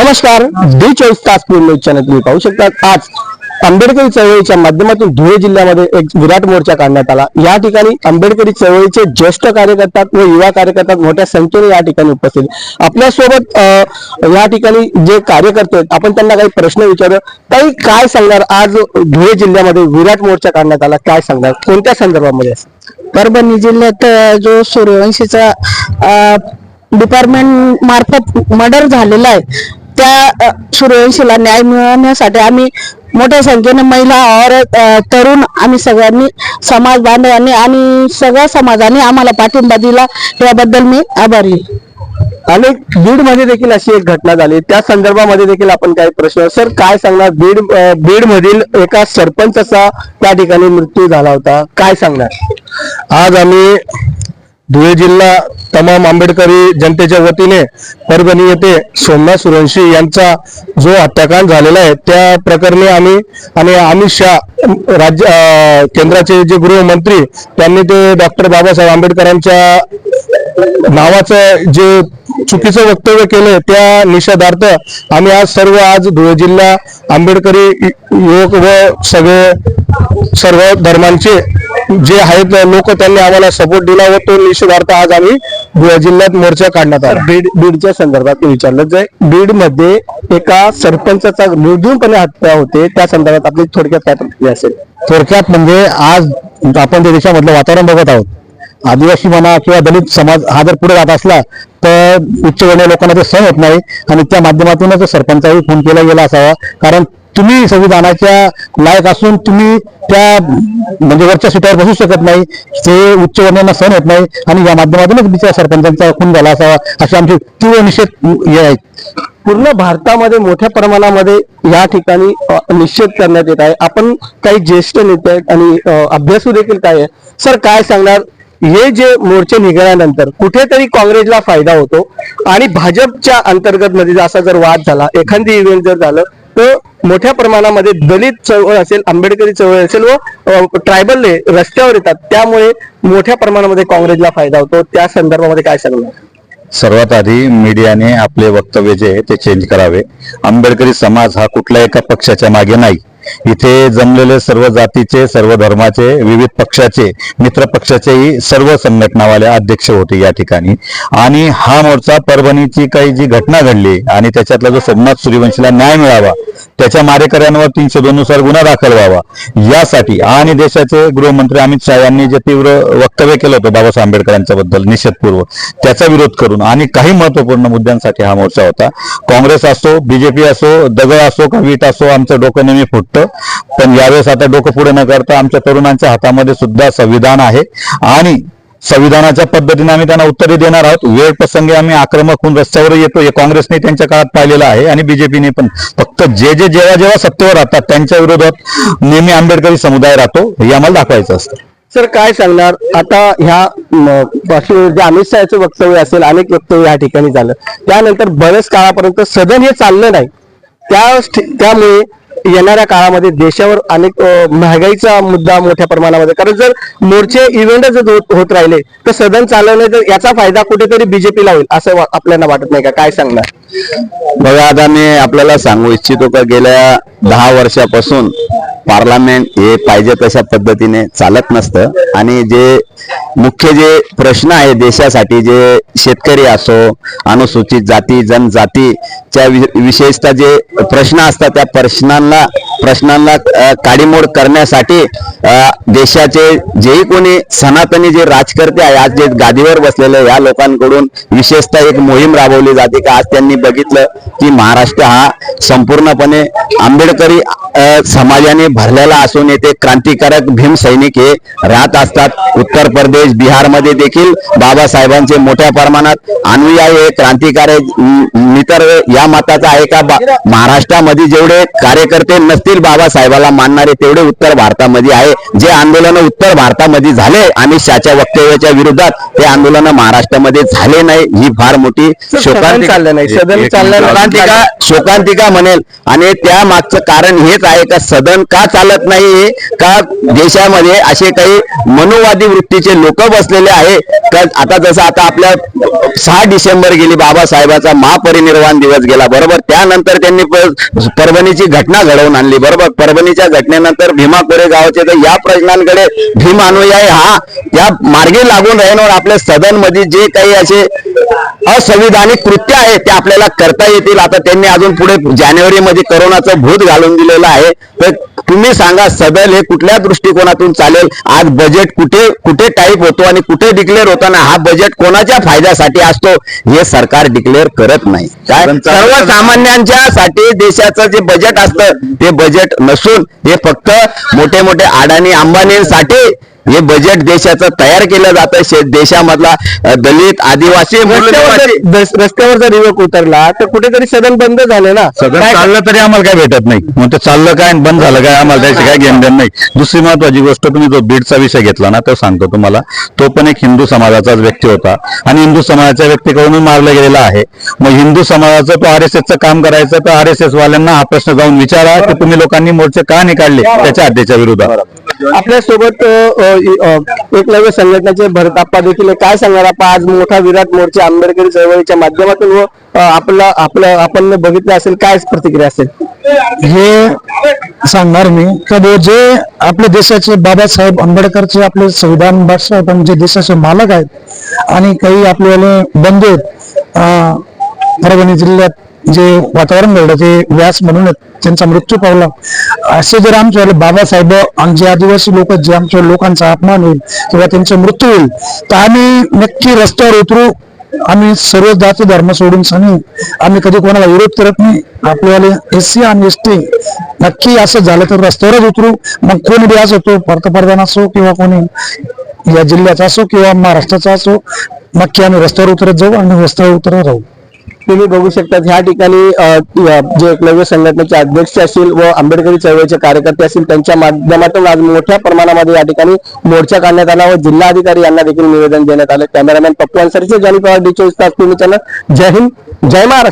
नमस्कार डी चोवीस तास पूर्ण न्यूज चॅनल तुम्ही पाहू शकता आज आंबेडकरी चळवळीच्या माध्यमातून धुळे जिल्ह्यामध्ये एक विराट मोर्चा काढण्यात आला. या ठिकाणी आंबेडकरी चळवळीचे ज्येष्ठ कार्यकर्ता व युवा कार्यकर्ता मोठ्या संख्येने या ठिकाणी उपस्थित. आपल्यासोबत या ठिकाणी जे कार्यकर्ते आहेत आपण त्यांना काही प्रश्न विचारू. काही काय सांगणार? आज धुळे जिल्ह्यामध्ये विराट मोर्चा काढण्यात आला. काय सांगणार? कोणत्या संदर्भामध्ये परभणी जिल्ह्यात जो सूर्यवंशीचा डिपार्टमेंट मार्फत मर्डर झालेला आहे. त्या सूर्यवंशीला न्याय मिळवण्यासाठी आम्ही मोठ्या संख्येने महिला औरत अ, तरुण आम्ही सगळ्यांनी समाज बांधवांनी आणि सगळ्या समाजाने आम्हाला पाठिंबा दिला. याबद्दल मी आभारी आहे. आणि बीडमध्ये देखील अशी एक घटना झाली. त्या संदर्भामध्ये देखील आपण काही प्रश्न सर काय सांगणार? बीड बीड मधील एका सरपंचाचा त्या ठिकाणी मृत्यू झाला होता. काय सांगणार? आज आम्ही धुळे जिल्हा तमाम आंबेडकरी जनतेच्या वतीने परभणी येथे सोमनाथ सुरवंशी यांचा जो हत्याकांड झालेला आहे त्या प्रकरणी आम्ही आणि अमित शहा राज्य केंद्राचे जे गृहमंत्री त्यांनी ते डॉक्टर बाबासाहेब आंबेडकरांच्या नावाचं जे चुकीचं वक्तव्य केलं त्या निषेधार्थ आम्ही आज सर्व आज धुळे जिल्हा आंबेडकरी युवक व सगळे सर्व धर्मांचे जे आहेत लोक त्यांनी आम्हाला सपोर्ट दिला व तो निषेधार्थ आज आम्ही जिल्ह्यात मोर्चा काढण्यात आला. बीड बीडच्या संदर्भात मी विचारलं जे बीडमध्ये एका सरपंचाचा निर्धूनपणे हत्या होते त्या संदर्भात आपली थोडक्यात काय प्रतिक्रिया असेल? थोडक्यात म्हणजे आज आपण त्या देशामधलं वातावरण बघत आहोत आदिवासी म्हणा किंवा दलित समाज हा जर पुढे जात असला तर उच्चवर्णीय लोकांना ते सहन होत नाही आणि त्या माध्यमातूनच सरपंचाही फोन केला गेला असावा. कारण तुम्ही संविधानाच्या लायक असून तुम्ही त्या म्हणजे वरच्या सीटावर बसू शकत नाही. ते उच्च वर्णांना सहन होत नाही आणि या माध्यमातूनच बिचार सरपंचांचा खून झाला असावा असे आमचे तीव्र निषेध हे आहेत पूर्ण भारतामध्ये मोठ्या प्रमाणामध्ये या ठिकाणी निश्चित निषेध करण्यात येत आहे. आपण काही ज्येष्ठ नेते आहेत आणि अभ्यासू देखील काय आहे सर काय सांगणार? हे जे मोर्चे निघाल्यानंतर कुठेतरी काँग्रेसला फायदा होतो आणि भाजपच्या अंतर्गत मध्ये जर असा जर वाद झाला एखादी इव्हेंट जर झालं तर मोठ्या प्रमाणामध्ये दलित चळवळ असेल आंबेडकरी चळवळ असेल व ट्रायबल रस्त्यावर येतात. त्यामुळे मोठ्या प्रमाणामध्ये काँग्रेसला फायदा होतो. त्या संदर्भामध्ये काय सांगणार? सर्वात आधी मीडियाने आपले वक्तव्य जे आहे ते चेंज करावे. आंबेडकरी समाज हा कुठल्या एका पक्षाच्या मागे नाही. इथे जमलेले सर्व जातीचे सर्व धर्माचे विविध पक्षाचे मित्र पक्षाचेही सर्व संघटनावाले अध्यक्ष होते या ठिकाणी. आणि हा मोर्चा परभणीची काही जी घटना घडली आणि त्याच्यातला जो सोमनाथ सूर्यवंशीला न्याय मिळावा त्याच्या मारेकऱ्यांवर तीनशे दोन नुसार गुन्हा दाखल व्हावा. यासाठी आणि देशाचे गृहमंत्री अमित शहा यांनी जे तीव्र वक्तव्य केलं होतं बाबासाहेब आंबेडकरांच्या बद्दल निषेधपूर्व त्याचा विरोध करून आणि काही महत्त्वपूर्ण मुद्द्यांसाठी हा मोर्चा होता. काँग्रेस असो बीजेपी असो दगड असो का वीट असो आमचं डोकं नेहमी फुटतं. पण यावेळेस आता डोकं पुढे न करता आमच्या तरुणांच्या हातामध्ये सुद्धा संविधान आहे. आणि संविधानाच्या पद्धतीने आम्ही त्यांना उत्तरे देणार आहोत. वेळ प्रसंगी आम्ही आक्रमक होऊन रस्त्यावर येतो हे काँग्रेसने त्यांच्या काळात पाहिलेलं आहे आणि बीजेपीने पण. फक्त जे जे जेव्हा जेव्हा सत्तेवर राहतात त्यांच्या विरोधात नेहमी आंबेडकरी समुदाय राहतो हे आम्हाला दाखवायचं असतं. सर काय सांगणार? आता ह्या म, अमित शहाचं वक्तव्य असेल अनेक वक्तव्य या ठिकाणी झालं. त्यानंतर बऱ्याच काळापर्यंत सदन हे चाललं नाही. त्या त्यामुळे येणाऱ्या काळामध्ये देशावर अनेक महागाईचा मुद्दा मोठ्या प्रमाणामध्ये. कारण जर मोर्चे इव्हेंट जर होत- राहिले तर सदन चालवणे तर याचा फायदा कुठेतरी बीजेपीला होईल असं आपल्याला वाटत नाही का? काय सांगणार? बघा आता मी आपल्याला सांगू इच्छितो का गेल्या दहा वर्षापासून पार्लमेंट हे पाहिजे तशा पद्धतीने चालत नसतं. आणि जे मुख्य जे प्रश्न आहे देशासाठी जे शेतकरी असो अनुसूचित जाती जनजातीच्या वि- विशेषतः जे प्रश्न असतात त्या प्रश्नांना प्रश्नांना काडीमोड करण्यासाठी देशाचे जेही कोणी सनातनी जे राजकर्ते आहे आज जे गादीवर बसलेले या लोकांकडून विशेषतः एक मोहीम राबवली जाते का आज त्यांनी बघितलं की महाराष्ट्र हा संपूर्णपणे आंबेडकरी समाजाने भरलेला असून येथे क्रांतिकारक भीम सैनिक हे राहत असतात. उत्तर प्रदेश बिहारमध्ये देखील बाबासाहेबांचे मोठ्या प्रमाणात अनुयायी हे क्रांतिकारक मित्र या मताचा आहे का? बा- महाराष्ट्रामध्ये जेवढे कार्यकर्ते नसतील भारतातील बाबासाहेबाला मानणारे तेवढे उत्तर भारतामध्ये आहे. जे आंदोलन उत्तर भारतामध्ये झाले अमित शहाच्या वक्तव्याच्या विरोधात ते आंदोलन महाराष्ट्रामध्ये झाले नाही. ही फार मोठी शोकांतिका शोकांतिका म्हणेल. आणि त्या मागचं कारण हेच आहे का सदन का चालत नाही? का देशामध्ये असे काही मनोवादी वृत्तीचे लोक बसलेले आहे? का आता जसं आता आपल्या सहा डिसेंबर गेली बाबासाहेबाचा महापरिनिर्वाण दिवस गेला बरोबर? त्यानंतर त्यांनी परभणीची घटना घडवून आणली. बरोबर परभणीच्या घटनेनंतर भीमा कोरेगावचे तर या प्रश्नांकडे भीम अनुयायी हा या मार्गे लागून राहणार आपल्या सदनमध्ये जे काही असे असंविधानिक कृत्य आहे ते आपल्याला करता येतील. आता त्यांनी अजून पुढे जानेवारी मध्ये करोनाचं भूत घालून दिलेलं आहे. तर तुम्ही सांगा सदन हे कुठल्या दृष्टिकोनातून चालेल? आज बजेट कुठे कुठे टाईप होतो आणि कुठे डिक्लेअर होताना हा बजेट कोणाच्या फायद्यासाठी असतो हे सरकार डिक्लेअर करत नाही. काय? सर्वसामान्यांच्या साठी देशाचं जे बजेट असतं ते बजेट नसून हे फक्त मोठे मोठे अडाणी अंबानींसाठी हे बजेट देशाचं तयार केलं जातं देशामधला दलित आदिवासी रस्त्यावर जर- युवक उतरला तर कुठेतरी सदन बंद झालं ना? काय- चाललं तरी आम्हाला काय भेटत नाही. मग ते चाललं काय बंद झालं काय आम्हाला त्याची काय घेणं देणं नाही. दुसरी महत्वाची गोष्ट तुम्ही जो बीडचा विषय घेतला ना तो सांगतो तुम्हाला. तो पण एक हिंदू समाजाचाच व्यक्ती होता. आणि हिंदू समाजाच्या व्यक्तीकडून मारला गेलेला आहे. मग हिंदू समाजाचं तो आर एस एसचं काम करायचं तर आर एस एस वाल्यांना हा प्रश्न जाऊन विचारा की तुम्ही लोकांनी मोर्चे का नाही काढले त्याच्या हद्दीच्या विरोधात आपल्यासोबत एकलव्य संघटनेचे भरताप्पा देखील काय सांगणार आपण आज मोठा विराट मोर्चा आंबेडकरी चळवळीच्या माध्यमातून व आपला आपलं आपण बघितलं असेल काय प्रतिक्रिया असेल? हे सांगणार मी. का जे आपल्या देशाचे बाबासाहेब आंबेडकरचे आपले संविधान बादशाह पण जे देशाचे मालक आहेत आणि काही आपल्याला बंधू आहेत अं, परभणी जिल्ह्यात जे वातावरण घडलं ते व्यास म्हणून त्यांचा मृत्यू पावला. असे जर आमच्यावर बाबासाहेब आणि जे आदिवासी लोक जे आमच्या लोकांचा अपमान होईल किंवा त्यांचा मृत्यू होईल तर आम्ही नक्की रस्त्यावर उतरू. आम्ही सर्व जाती धर्म सोडून सांगू. आम्ही कधी कोणाला विरोध करत नाही. आपल्याला एस सी आणि एस टी नक्की असं झालं तर रस्त्यावरच उतरू. मग कोण बी असो तो पंतप्रधान असो किंवा कोणी या जिल्ह्याचा असो किंवा महाराष्ट्राचा असो नक्की आम्ही रस्त्यावर उतरत जाऊ आणि रस्त्यावर उतरत राहू. तुम्ही बघू शकता ह्या ठिकाणी जे एकलव्य संघटनेचे अध्यक्ष असतील व आंबेडकरी चळवळीचे कार्यकर्ते असतील त्यांच्या माध्यमातून आज मोठ्या प्रमाणामध्ये या ठिकाणी मोर्चा काढण्यात आला व जिल्हाधिकारी यांना देखील निवेदन देण्यात आलं. कॅमेरामॅन पप्पू अन्सरचे जानी पवार डी चोवीस तास तुम्ही चॅनल. जय हिंद जय महाराष्ट्र.